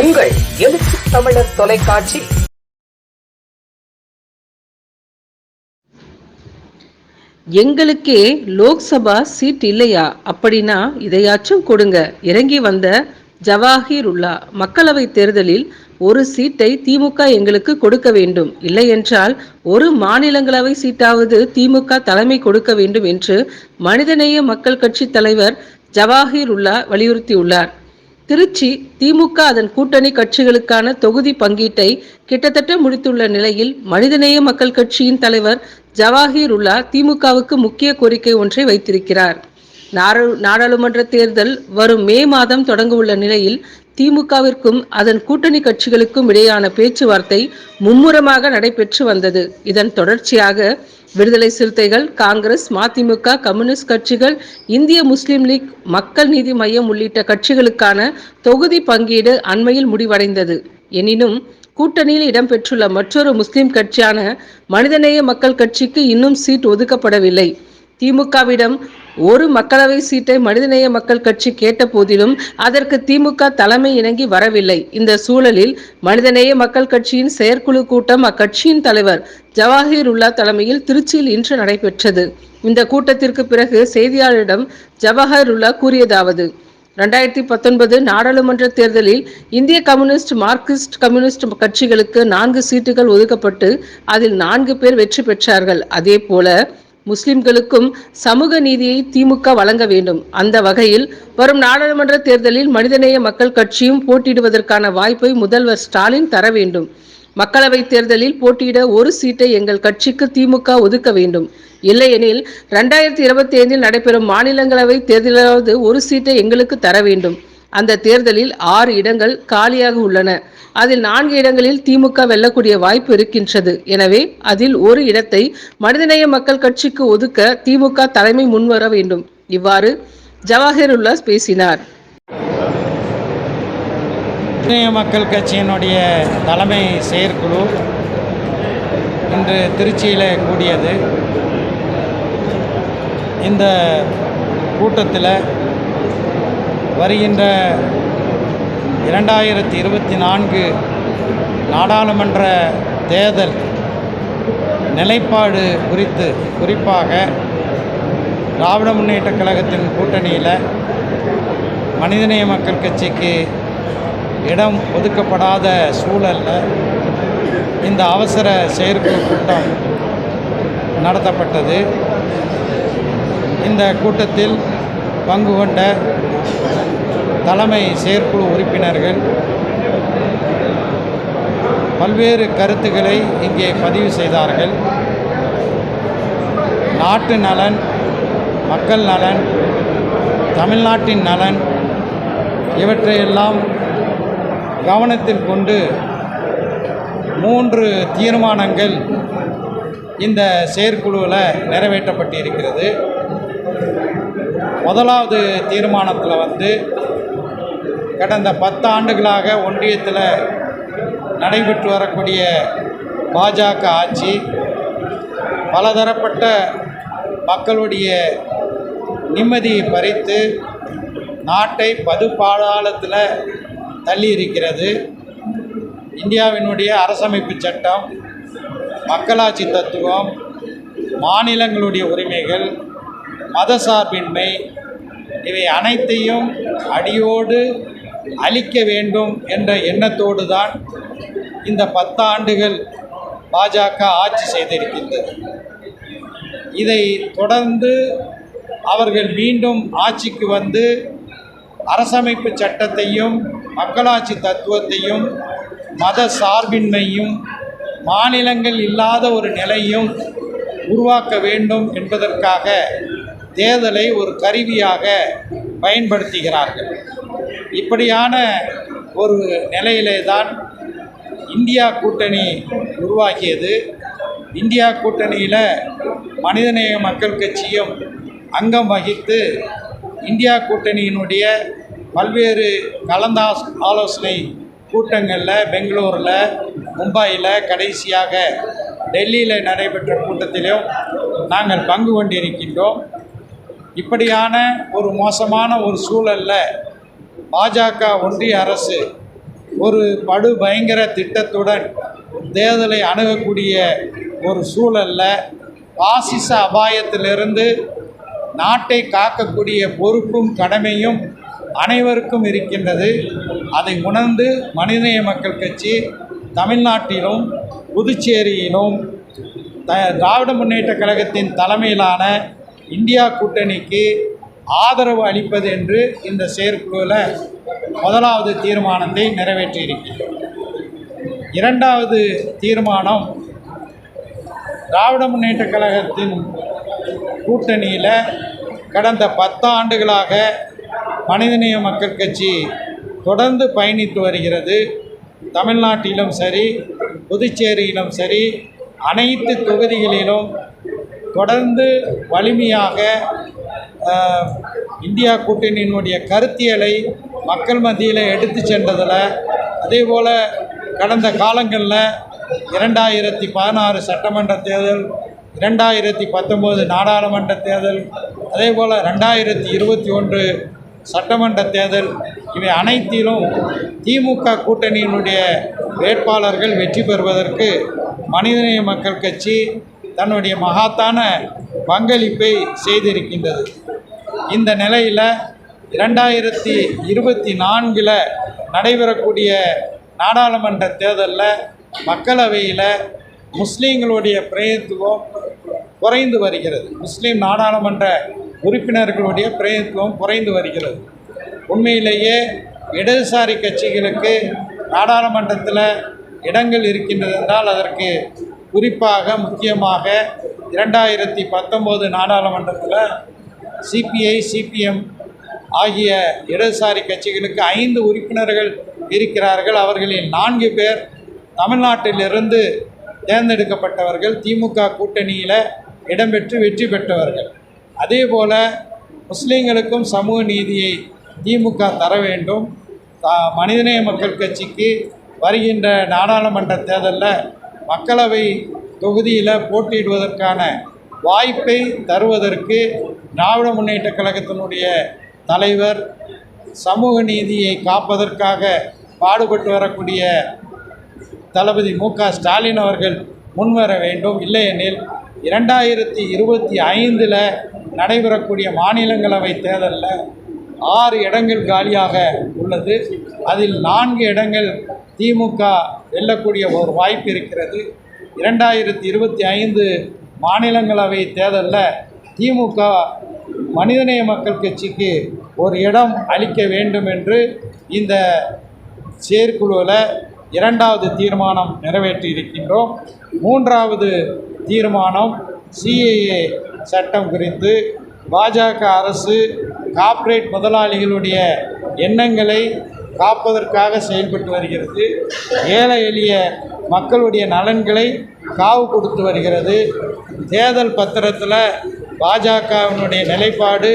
உங்கள் எழுச்சி தமிழர் தொலைக்காட்சி. எங்களுக்கே லோக்சபா சீட் இல்லையா? அப்படின்னா இதையாச்சும் கொடுங்க. இறங்கி வந்த ஜவாஹிருல்லா மக்களவை தேர்தலில் ஒரு சீட்டை திமுக எங்களுக்கு கொடுக்க வேண்டும். இல்லையென்றால் ஒரு மாநிலங்களவை சீட்டாவது திமுக தலைமை கொடுக்க வேண்டும் என்று மனிதநேய மக்கள் கட்சி தலைவர் ஜவாஹிருல்லா வலியுறுத்தியுள்ளார். திருச்சி திமுக அதன் கூட்டணி கட்சிகளுக்கான தொகுதி பங்கீட்டை கிட்டத்தட்ட முடித்துள்ள நிலையில் மனிதநேய மக்கள் கட்சியின் தலைவர் ஜவாஹிருல்லா திமுகவுக்கு முக்கிய கோரிக்கை ஒன்றை வைத்திருக்கிறார். நாடாளு- நாடாளுமன்ற தேர்தல் வரும் மே மாதம் தொடங்க உள்ள நிலையில் திமுகவிற்கும் அதன் கூட்டணி கட்சிகளுக்கும் இடையான பேச்சுவார்த்தை மும்முரமாக நடைபெற்று வந்தது. இதன் தொடர்ச்சியாக விடுதலை சிறுத்தைகள் காங்கிரஸ் மதிமுக கம்யூனிஸ்ட் கட்சிகள் இந்திய முஸ்லிம் லீக் மக்கள் நீதி மையம் உள்ளிட்ட கட்சிகளுக்கான தொகுதி பங்கீடு அண்மையில் முடிவடைந்தது. எனினும் கூட்டணியில் இடம்பெற்றுள்ள மற்றொரு முஸ்லிம் கட்சியான மனிதநேய மக்கள் கட்சிக்கு இன்னும் சீட் ஒதுக்கப்படவில்லை. திமுகவிடம் ஒரு மக்களவை சீட்டை மனிதநேய மக்கள் கட்சி கேட்ட போதிலும் அதற்கு திமுக தலைமை இணங்கி வரவில்லை. இந்த சூழலில் மனிதநேய மக்கள் கட்சியின் செயற்குழு கூட்டம் அக்கட்சியின் தலைவர் ஜவாஹிருல்லா தலைமையில் திருச்சியில் இன்று நடைபெற்றது. இந்த கூட்டத்திற்கு பிறகு செய்தியாளரிடம் ஜவாஹிருல்லா கூறியதாவது ரெண்டாயிரத்தி பத்தொன்பது நாடாளுமன்ற தேர்தலில் இந்திய கம்யூனிஸ்ட் மார்க்சிஸ்ட் கம்யூனிஸ்ட் கட்சிகளுக்கு நான்கு சீட்டுகள் ஒதுக்கப்பட்டு அதில் நான்கு பேர் வெற்றி பெற்றார்கள். அதே போல முஸ்லிம்களுக்கும் சமூக நீதியை திமுக வழங்க வேண்டும். அந்த வகையில் வரும் நாடாளுமன்ற தேர்தலில் மனிதநேய மக்கள் கட்சியும் போட்டியிடுவதற்கான வாய்ப்பை முதல்வர் ஸ்டாலின் தர வேண்டும். மக்களவைத் தேர்தலில் போட்டியிட ஒரு சீட்டை எங்கள் கட்சிக்கு திமுக ஒதுக்க வேண்டும். இல்லையெனில் ரெண்டாயிரத்தி இருபத்தி ஐந்தில் நடைபெறும் மாநிலங்களவை தேர்தலாவது ஒரு சீட்டை எங்களுக்கு தர வேண்டும். அந்த தேர்தலில் ஆறு இடங்கள் காலியாக உள்ளன. அதில் நான்கு இடங்களில் திமுக வெல்லக்கூடிய வாய்ப்பு இருக்கின்றது. எனவே அதில் ஒரு இடத்தை மனிதநேய மக்கள் கட்சிக்கு ஒதுக்க திமுக தலைமை முன்வர வேண்டும். இவ்வாறு ஜவாஹிருல்லா பேசினார். இந்திய மக்கள் கட்சியினுடைய தலைமை செயற்குழு இன்று திருச்சியில் கூடியது. இந்த கூட்டத்தில் வருகின்ற இரண்டாயிரத்தி இருபத்தி நான்கு நாடாளுமன்ற தேர்தல் நிலைப்பாடு குறித்து குறிப்பாக திராவிட முன்னேற்றக் கழகத்தின் கூட்டணியில் மனிதநேய மக்கள் கட்சிக்கு இடம் ஒதுக்கப்படாத சூழலில் இந்த அவசர செயற்குழு கூட்டம் நடத்தப்பட்டது. இந்த கூட்டத்தில் பங்கு கொண்ட தலைமை செயற்குழு உறுப்பினர்கள் பல்வேறு கருத்துக்களை இங்கே பதிவு செய்தார்கள். நாட்டு நலன் மக்கள் நலன் தமிழ்நாட்டின் நலன் இவற்றையெல்லாம் கவனத்தில் கொண்டு மூன்று தீர்மானங்கள் இந்த செயற்குழுவில் நிறைவேற்றப்பட்டிருக்கிறது. முதலாவது தீர்மானத்தில் வந்து கடந்த பத்து ஆண்டுகளாக ஒன்றியத்தில் நடைபெற்று வரக்கூடிய பாஜக ஆட்சி பலதரப்பட்ட மக்களுடைய நிம்மதியை பறித்து நாட்டை பதுப்பாதாளத்தில் தள்ளி இருக்கிறது இந்தியாவினுடைய அரசமைப்பு சட்டம் மக்களாட்சி தத்துவம் மாநிலங்களுடைய உரிமைகள் மதசார்பின்மை இவை அனைத்தையும் அடியோடு அழிக்க வேண்டும் என்ற எண்ணத்தோடு தான் இந்த பத்தாண்டுகள் பாஜக ஆட்சி செய்திருக்கின்றது. இதை தொடர்ந்து அவர்கள் மீண்டும் ஆட்சிக்கு வந்து அரசமைப்பு சட்டத்தையும் மக்களாட்சி தத்துவத்தையும் மத சார்பின்மையும் மாநிலங்கள் இல்லாத ஒரு நிலையும் உருவாக்க வேண்டும் என்பதற்காக தேர்தலை ஒரு கருவியாக பயன்படுத்துகிறார்கள். இப்படியான ஒரு நிலையிலே தான் இந்தியா கூட்டணி உருவாகியது. இந்தியா கூட்டணியில் மனிதநேய மக்கள் கட்சியும் அங்கம் வகித்து இந்தியா கூட்டணியினுடைய பல்வேறு கலந்தாஸ் ஆலோசனை கூட்டங்களில் பெங்களூரில் மும்பையில் கடைசியாக டெல்லியில் நடைபெற்ற கூட்டத்திலும் நாங்கள் பங்கு கொண்டிருக்கின்றோம். இப்படியான ஒரு மோசமான ஒரு சூழலில் பாஜக ஒன்றிய அரசு ஒரு படு பயங்கர திட்டத்துடன் தேர்தலை அணுகக்கூடிய ஒரு சூழல்ல பாசிச அபாயத்திலிருந்து நாட்டை காக்கக்கூடிய பொறுப்பும் கடமையும் அனைவருக்கும் இருக்கின்றது. அதை உணர்ந்து மனிதநேய மக்கள் கட்சி தமிழ்நாட்டிலும் புதுச்சேரியிலும் த திராவிட முன்னேற்ற கழகத்தின் தலைமையிலான இந்தியா கூட்டணிக்கு ஆதரவு அளிப்பது என்று இந்த செயற்குழுவில் முதலாவது தீர்மானத்தை நிறைவேற்றியிருக்கிறது. இரண்டாவது தீர்மானம் திராவிட முன்னேற்ற கழகத்தின் கூட்டணியில் கடந்த பத்தாண்டுகளாக மனிதநேய மக்கள் கட்சி தொடர்ந்து பயணித்து வருகிறது. தமிழ்நாட்டிலும் சரி புதுச்சேரியிலும் சரி அனைத்து தொகுதிகளிலும் தொடர்ந்து வலிமையாக இந்தியா கூட்டணியினுடைய கருத்தியலை மக்கள் மத்தியில் எடுத்து சென்றதில் அதே போல் கடந்த காலங்களில் இரண்டாயிரத்தி பதினாறு சட்டமன்ற தேர்தல் இரண்டாயிரத்தி பத்தொம்போது நாடாளுமன்ற தேர்தல் அதே போல் ரெண்டாயிரத்தி இருபத்தி ஒன்று சட்டமன்ற தேர்தல் இவை அனைத்திலும் திமுக கூட்டணியினுடைய வேட்பாளர்கள் வெற்றி பெறுவதற்கு மனிதநேய மக்கள் கட்சி தன்னுடைய மகாத்தான பங்களிப்பை செய்திருக்கின்றது. இந்த நிலையில் இரண்டாயிரத்தி இருபத்தி நான்கில் நடைபெறக்கூடிய நாடாளுமன்ற தேர்தலில் மக்களவையில் முஸ்லீம்களுடைய பிரதித்துவம் குறைந்து வருகிறது. முஸ்லீம் நாடாளுமன்ற உறுப்பினர்களுடைய பிரதித்துவம் குறைந்து வருகிறது. உண்மையிலேயே இடதுசாரி கட்சிகளுக்கு நாடாளுமன்றத்தில் இடங்கள் இருக்கின்றது என்றால் அதற்கு குறிப்பாக முக்கியமாக இரண்டாயிரத்தி பத்தொம்போது நாடாளுமன்றத்தில் சிபிஐ சிபிஎம் ஆகிய இடதுசாரி கட்சிகளுக்கு ஐந்து உறுப்பினர்கள் இருக்கிறார்கள். அவர்களில் நான்கு பேர் தமிழ்நாட்டிலிருந்து தேர்ந்தெடுக்கப்பட்டவர்கள். திமுக கூட்டணியில் இடம்பெற்று வெற்றி பெற்றவர்கள். அதே போல் முஸ்லீம்களுக்கும் சமூக நீதியை திமுக தர வேண்டும். மனிதநேய மக்கள் கட்சிக்கு வருகின்ற நாடாளுமன்ற தேர்தலில் மக்களவை தொகுதியில் போட்டியிடுவதற்கான வாய்ப்பை தருவதற்கு திராவிட முன்னேற்றக் கழகத்தினுடைய தலைவர் சமூக நீதியை காப்பதற்காக பாடுபட்டு வரக்கூடிய தளபதி மு க ஸ்டாலின் அவர்கள் முன்வர வேண்டும். இல்லையெனில் இரண்டாயிரத்தி இருபத்தி ஐந்தில் நடைபெறக்கூடிய மாநிலங்களவை தேர்தலில் ஆறு இடங்கள் காலியாக உள்ளது. அதில் நான்கு இடங்கள் திமுக வெல்லக்கூடிய ஒரு வாய்ப்பு இருக்கிறது. இரண்டாயிரத்தி இருபத்தி ஐந்து மாநிலங்களவை தேர்தலில் திமுக மனிதநேய மக்கள் கட்சிக்கு ஒரு இடம் அளிக்க வேண்டும் என்று இந்த செயற்குழுவில் இரண்டாவது தீர்மானம் நிறைவேற்றி இருக்கின்றோம். மூன்றாவது தீர்மானம் சிஏஏ சட்டம் குறித்து பாஜக அரசு கார்ப்பரேட் முதலாளிகளுடைய எண்ணங்களை காப்பதற்காக செயல்பட்டு வருகிறது. ஏழை எளிய மக்களுடைய நலன்களை காவு கொடுத்து வருகிறது. தேர்தல் பத்திரத்தில் பாஜகவினுடைய நிலைப்பாடு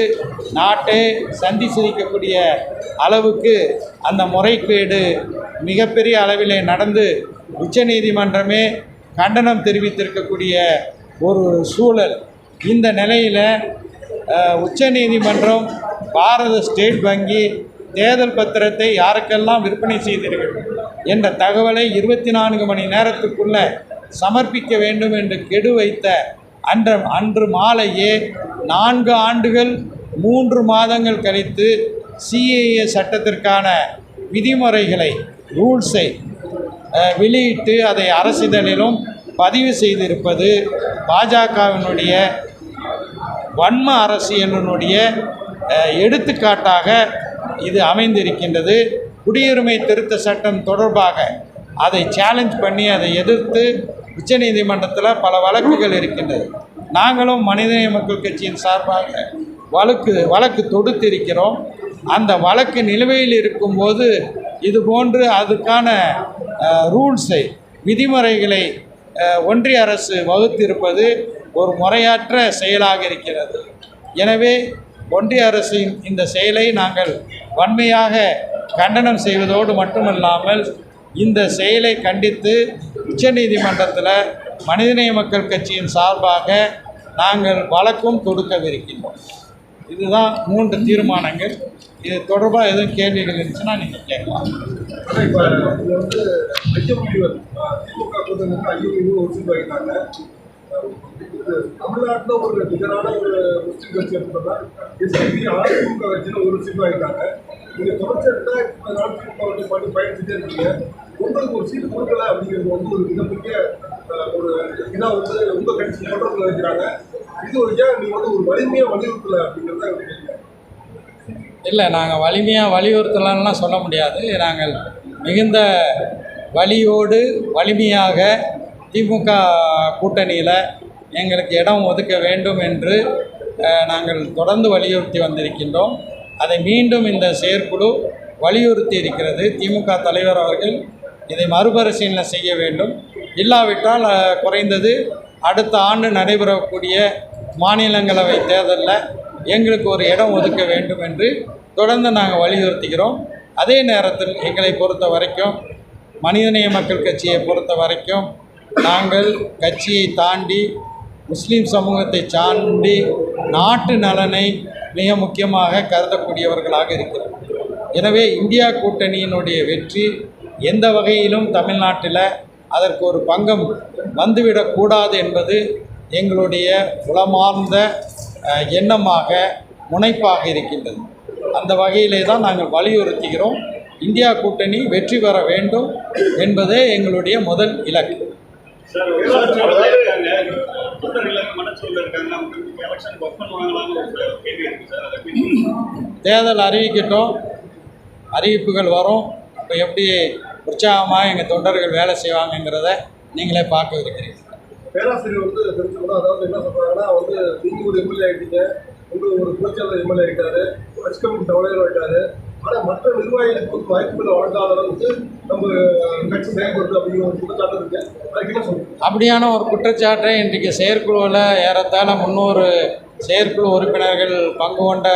நாட்டை சந்தி சிரிக்கக்கூடிய அளவுக்கு அந்த முறைகேடு மிகப்பெரிய அளவிலே நடந்து உச்சநீதிமன்றமே கண்டனம் தெரிவித்திருக்கக்கூடிய ஒரு சூழல். இந்த நிலையில் உச்சநீதிமன்றம் பாரத ஸ்டேட் வங்கி தேர்தல் பத்திரத்தை யாருக்கெல்லாம் விற்பனை செய்தீர்கள் என்ற தகவலை இருபத்தி நான்கு மணி நேரத்துக்குள்ளே சமர்ப்பிக்க வேண்டும் என்று கெடு வைத்த அன்ற அன்று மாலையே நான்கு ஆண்டுகள் மூன்று மாதங்கள் கழித்து சிஏஏ சட்டத்திற்கான விதிமுறைகளை ரூல்ஸை வெளியிட்டு அதை அரசிதழிலும் பதிவு செய்திருப்பது பாஜகவினுடைய வன்ம அரசியலினுடைய எடுத்துக்காட்டாக இது அமைந்திருக்கின்றது. குடியுரிமை திருத்த சட்டம் தொடர்பாக அதை சேலஞ்ச் பண்ணி அதை எதிர்த்து உச்சநீதிமன்றத்தில் பல வழக்குகள் இருக்கின்றது. நாங்களும் மனிதநேய மக்கள் கட்சியின் சார்பாக வழக்கு வழக்கு தொடுத்திருக்கிறோம். அந்த வழக்கு நிலுவையில் இருக்கும்போது இது போன்று அதுக்கான ரூல்ஸை விதிமுறைகளை ஒன்றிய அரசு வகுத்திருப்பது ஒரு முறையற்ற செயலாக இருக்கிறது. எனவே ஒன்றிய அரசின் இந்த செயலை நாங்கள் வன்மையாக கண்டனம் செய்வதோடு மட்டுமல்லாமல் இந்த செயலை கண்டித்து உச்சநீதிமன்றத்தில் மனிதநேய மக்கள் கட்சியின் சார்பாக நாங்கள் வழக்கும் தொடுக்கவிருக்கின்றோம். இதுதான் மூன்று தீர்மானங்கள். இது தொடர்பாக எதுவும் கேள்விகள் இருந்துச்சுன்னா நீங்கள் கேட்கலாம். தமிழ்நாட்டில் ஒரு சீட் ஒரு நிகரான ஒரு முஸ்லீம் கட்சி எடுத்தோம்னா எஸ்பிபி அதிமுக கட்சியில் ஒரு சீட் வாங்கிட்டாங்க. நீங்க தொடர்ச்சி ரெண்டாயிரத்தி நாலு திமுக வந்து பண்ணி பயணிச்சுட்டே இருக்கீங்க. உங்களுக்கு ஒரு சீட்டு கொடுக்கல அப்படிங்கிறது வந்து ஒரு மிகப்பெரிய ஒரு இதா வந்து உங்க கட்சி தொடர்புல இருக்கிறாங்க இது ஒரு ஏன் நீங்க வந்து ஒரு வலிமையா வலியுறுத்தல அப்படிங்கிறத இல்லை நாங்கள் வலிமையாக வலியுறுத்தலாம்லாம் சொல்ல முடியாது. நாங்கள் மிகுந்த வலியோடு வலிமையாக திமுக கூட்டணியில் எங்களுக்கு இடம் ஒதுக்க வேண்டும் என்று நாங்கள் தொடர்ந்து வலியுறுத்தி வந்திருக்கின்றோம். அதை மீண்டும் இந்த செயற்குழு வலியுறுத்தி இருக்கிறது. திமுக தலைவர் அவர்கள் இதை மறுபரிசீலனை செய்ய வேண்டும். இல்லாவிட்டால் குறைந்தது அடுத்த ஆண்டு நடைபெறக்கூடிய மாநிலங்களவை தேர்தலில் எங்களுக்கு ஒரு இடம் ஒதுக்க வேண்டும் என்று தொடர்ந்து நாங்கள் வலியுறுத்துகிறோம். அதே நேரத்தில் எங்களை பொறுத்த வரைக்கும் மனிதநேய மக்கள் கட்சியை பொறுத்த வரைக்கும் நாங்கள் கட்சியை தாண்டி முஸ்லீம் சமூகத்தை தாண்டி நாட்டு நலனை மிக முக்கியமாக கருதக்கூடியவர்களாக இருக்கிறார். எனவே இந்தியா கூட்டணியினுடைய வெற்றி எந்த வகையிலும் தமிழ்நாட்டில் அதற்கு ஒரு பங்கம் வந்துவிடக்கூடாது என்பது எங்களுடைய உளமார்ந்த எண்ணமாக முனைப்பாக இருக்கின்றது. அந்த வகையிலே தான் நாங்கள் வலியுறுத்துகிறோம். இந்தியா கூட்டணி வெற்றி பெற வேண்டும் என்பதே எங்களுடைய முதல் இலக்கு. தேர்தல் அறிவிக்கட்டும். அறிவிப்புகள் வரும். அப்போ எப்படி உற்சாகமாக எங்கள் தொண்டர்கள் வேலை செய்வாங்கங்கிறத நீங்களே பார்க்க இருக்கிறீங்க. பேராசிரியர் வந்து தெரிஞ்சுக்கணும். அதாவது என்ன சொல்கிறாங்கன்னா வந்து நீங்கள் ஒரு எம்எல்ஏ ஆகிட்டீங்க உங்களுக்கு ஒரு புரட்சியாளர் எம்எல்ஏ ஆயிட்டாரு. ஹஜ் கமிட்டி ஆகிட்டாரு ஆனால் மற்ற நிர்வாகிகளுக்கு வாய்ப்புகள் வழங்காத அளவுக்கு நம்ம கட்சி செயல்படுது அப்படிங்கிற ஒரு குற்றச்சாட்டு இருக்கு. அப்படியான ஒரு குற்றச்சாட்டை இன்றைக்கு செயற்குழுவில் ஏறத்தாழ முன்னூறு செயற்குழு உறுப்பினர்கள் பங்கு கொண்ட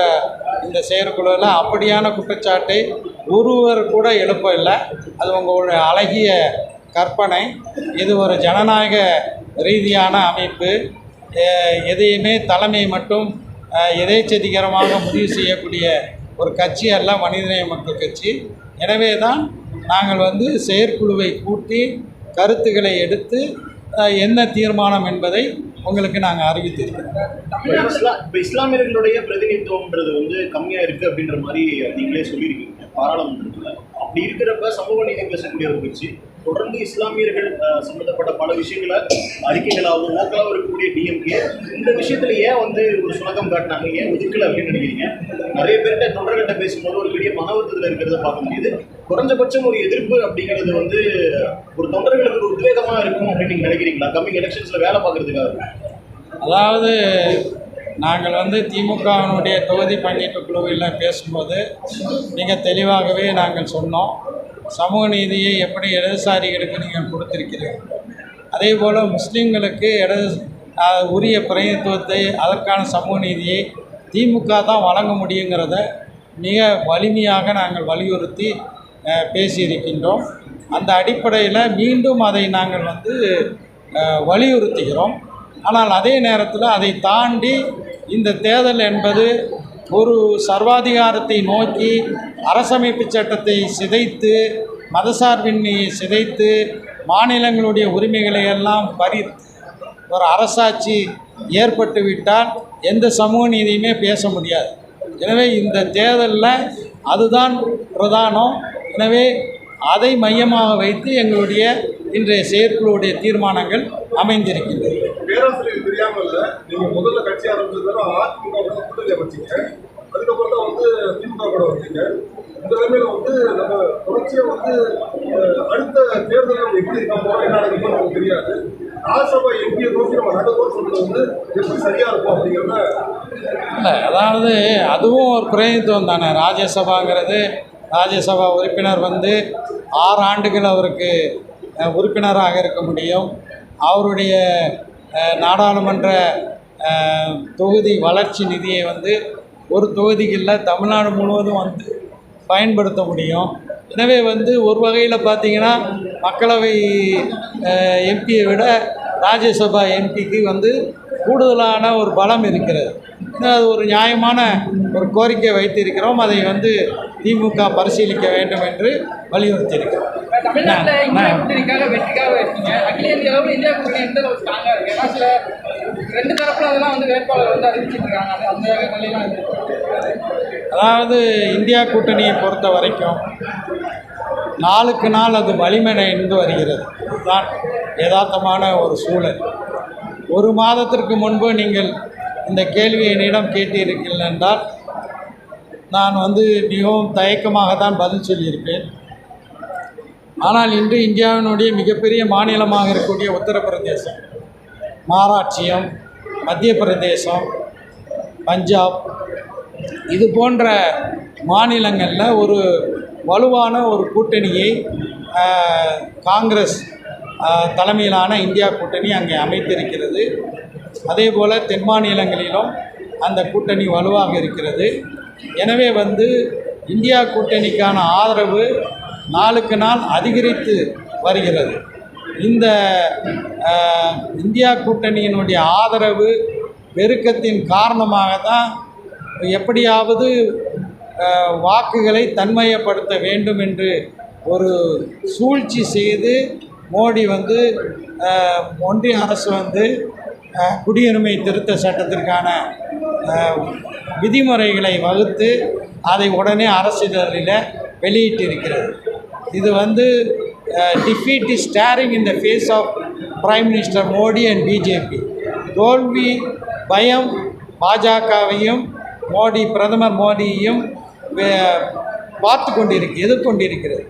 இந்த செயற்குழுவில் அப்படியான குற்றச்சாட்டை ஒருவர் கூட எழுப்பவில்லை. அது உங்களுடைய அழகிய கற்பனை. இது ஒரு ஜனநாயக ரீதியான அமைப்பு. எதையுமே தலைமை மட்டும் அஹ், எதேச்சதிகரமாக முடிவு செய்யக்கூடிய ஒரு கட்சி அல்ல மனிதநேய மக்கள் கட்சி. எனவே தான் நாங்கள் வந்து செயற்குழுவை கூட்டி கருத்துக்களை எடுத்து என்ன தீர்மானம் என்பதை உங்களுக்கு நாங்கள் அறிவித்திருக்கிறோம். இப்போ இஸ்லாமியர்களுடைய பிரதிநிதித்துவம்ன்றது வந்து கம்மியாக இருக்கு அப்படின்ற மாதிரி நீங்களே சொல்லியிருக்கீங்க பாராளுமன்றத்தில். அப்படி இருக்கிறப்ப சமூக நீதி பேசக்கூடிய ஒரு கட்சி தொடர்ந்து இஸ்லாமியர்கள் சம்பந்தப்பட்ட பல விஷயங்களை அறிக்கைகளாகவும் நோக்கலாகவும் இருக்கக்கூடிய டிஎம்கே இந்த விஷயத்துல ஏன் வந்து ஒரு சுணக்கம் காட்டினாங்க? ஏன் ஒதுக்கல அப்படின்னு நினைக்கிறீங்க? நிறைய பேர்கிட்ட தொண்டர்கிட்ட பேசும்போது ஒரு பெரிய மன இருக்கிறத பார்க்க முடியுது. குறைஞ்சபட்சம் ஒரு எதிர்ப்பு அப்படிங்கிறது வந்து ஒரு தொண்டர்களுக்கு ஒரு உத்வேகமா இருக்கும் அப்படின்னு நீங்கள் நினைக்கிறீங்களா? கம்மிங் எலெக்ஷன்ஸ்ல வேலை பார்க்கறதுக்காக. அதாவது நாங்கள் வந்து திமுகவினுடைய தொகுதி பங்கீட்டு குழுவில் பேசும்போது மிக தெளிவாகவே நாங்கள் சொன்னோம். சமூக நீதியை எப்படி இடதுசாரிகளுக்கு நீங்கள் கொடுத்திருக்கிறீர்கள் அதே போல் முஸ்லீம்களுக்கு இடது உரிய பிரதிநிதித்துவத்தை அதற்கான சமூக நீதியை திமுக தான் வழங்க முடியுங்கிறத மிக வலிமையாக நாங்கள் வலியுறுத்தி பேசியிருக்கின்றோம். அந்த அடிப்படையில் மீண்டும் அதை நாங்கள் வந்து வலியுறுத்துகிறோம். ஆனால் அதே நேரத்தில் அதை தாண்டி இந்த தேர்தல் என்பது ஒரு சர்வாதிகாரத்தை நோக்கி அரசமைப்பு சட்டத்தை சிதைத்து மதசார்பின்மையை சிதைத்து மாநிலங்களுடைய உரிமைகளை எல்லாம் பறித்து ஒரு அரசாட்சி ஏற்பட்டு விட்டால் எந்த சமூக நீதியுமே பேச முடியாது. எனவே இந்த தேர்தலில் அதுதான் பிரதானம். எனவே அதை மையமாக வைத்து எங்களுடைய இன்றைய செயற்குழுவுடைய தீர்மானங்கள் அமைந்திருக்கின்றது பேராசிரியர் தெரியாம இல்ல நீங்க முதல்ல கட்சி ஆரம்பிச்சது அதிமுக கூட கூட்டணி அமைச்சீங்க அதுக்கப்புறம் தான் வந்து திமுக கூட வந்தீங்க இந்த நிலைமையில வந்து நம்ம தொடர்ச்சியா வந்து அடுத்த தேர்தல் எப்படி இருக்க போறோம் என்ன நடக்குமோ நமக்கு தெரியாது. ராஜ்சபா எம்பியை நோக்கி நம்ம நடக்கும் சொல்றது வந்து எப்படி சரியா இருக்கும் அப்படிங்கிறத இல்லை அதாவது அதுவும் ஒரு பிரதிநிதித்துவம் தானே. ராஜ்யசபாங்கிறது ராஜ்யசபா உறுப்பினர் வந்து ஆறு ஆண்டுகள் அவருக்கு உறுப்பினராக இருக்க முடியும். அவருடைய நாடாளுமன்ற தொகுதி வளர்ச்சி நிதியை வந்து ஒரு தொகுதிகளில் இல்லை தமிழ்நாடு முழுவதும் வந்து பயன்படுத்த முடியும். எனவே வந்து ஒரு வகையில் பார்த்திங்கன்னா மக்களவை எம்பியை விட ராஜ்யசபா எம்பிக்கு வந்து கூடுதலான ஒரு பலம் இருக்கிறது. அது ஒரு நியாயமான ஒரு கோரிக்கை வைத்திருக்கிறோம். அதை வந்து திமுக பரிசீலிக்க வேண்டும் என்று வலியுறுத்தியிருக்கிறோம். அதாவது இந்தியா கூட்டணியை பொறுத்த வரைக்கும் நாளுக்கு நாள் அது வலிமையடைந்து வருகிறது. இதுதான் யதார்த்தமான ஒரு சூழல். ஒரு மாதத்திற்கு முன்பு நீங்கள் இந்த கேள்வி என்னிடம் கேட்டீர்கள் என்றால் நான் வந்து மிகவும் தயக்கமாக தான் பதில் சொல்லியிருப்பேன். ஆனால் இன்று இந்தியாவினுடைய மிகப்பெரிய மாநிலமாக இருக்கக்கூடிய உத்தரப்பிரதேசம் மகாராஷ்டிரம் மத்திய பிரதேசம் பஞ்சாப் இது போன்ற மாநிலங்களில் ஒரு வலுவான ஒரு கூட்டணியை காங்கிரஸ் தலைமையிலான இந்தியா கூட்டணி அங்கே அமைத்திருக்கிறது. அதே போல் தென் மாநிலங்களிலும் அந்த கூட்டணி வலுவாக இருக்கிறது. எனவே வந்து இந்தியா கூட்டணிக்கான ஆதரவு நாளுக்கு நாள் அதிகரித்து வருகிறது. இந்த இந்தியா கூட்டணியினுடைய ஆதரவு பெருக்கத்தின் காரணமாக தான் எப்படியாவது வாக்குகளை தன்மையப்படுத்த வேண்டும் என்று ஒரு சூழ்ச்சி செய்து மோடி வந்து ஒன்றிய அரசு வந்து குடியுரிமை திருத்த சட்டத்திற்கான விதிமுறைகளை வகுத்து அதை உடனே அரசிதழில் வெளியிட்டிருக்கிறது இது வந்து defeat is staring in the face of prime minister Modi and BJP தோல்வி பயம் பாஜகவையும் மோடி பிரதமர் மோடியையும் பார்த்து கொண்டிருக்கு எதிர்கொண்டிருக்கிறது.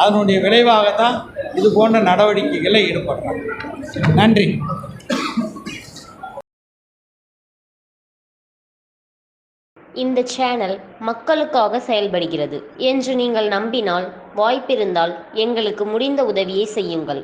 அதனுடைய விளைவாக தான் இது போன்ற நடவடிக்கைகளில் ஈடுபடுறாங்க. நன்றி. இந்த சேனல் மக்களுக்காக செயல்படுகிறது என்று நீங்கள் நம்பினால் வாய்ப்பிருந்தால் எங்களுக்கு முடிந்த உதவியை செய்யுங்கள்.